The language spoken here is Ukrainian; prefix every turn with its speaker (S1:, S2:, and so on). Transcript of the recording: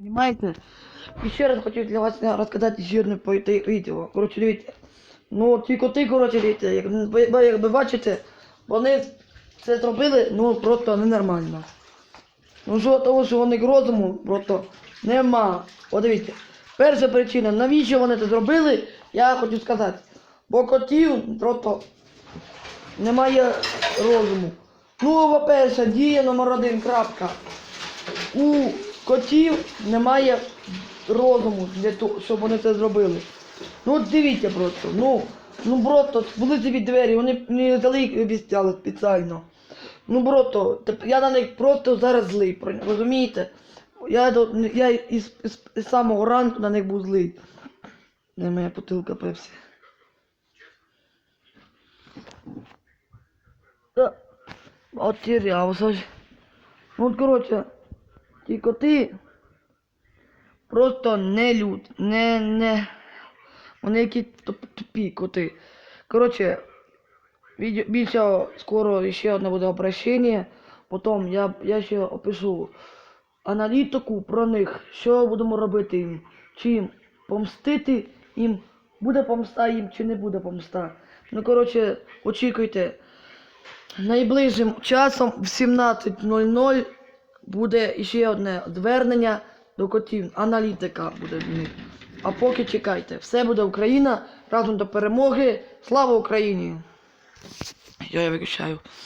S1: Понимаєте? І ще раз хотів для вас розказати ще одне по- відео. Коротше, дивіться. Ну, ті коти, коротше, дивіться, як, як ви бачите, вони це зробили, ну, просто ненормально. Ну, що того, що вони розуму просто нема. От дивіться. Перша причина, навіщо вони це зробили, я хочу сказати. Бо котів просто немає розуму. Ну, по-перше, дія номер один, крапка. У котів немає розуму для того, щоб вони це зробили. Ну от дивіться просто, ну, ну просто були ці двері, вони не взяли їх обіцяли спеціально. Ну просто, я на них просто зараз злий, розумієте? Я, я із, із, із самого ранку на них був злий. Де моя бутилка пепсі? От терявся. Ну, от, коротше, ті коти просто не люд, не, не, вони які тупі коти. Коротше, більше скоро ще одне буде обращення, потім я, я ще опишу аналітику про них, що будемо робити їм, чи помстити їм, буде помста їм чи не буде помста. Ну, коротше, очікуйте. Найближчим часом в 17.00 буде ще одне звернення до котів. Аналітика буде в них. А поки чекайте. Все буде Україна. Разом до перемоги. Слава Україні! Я, я виключаю.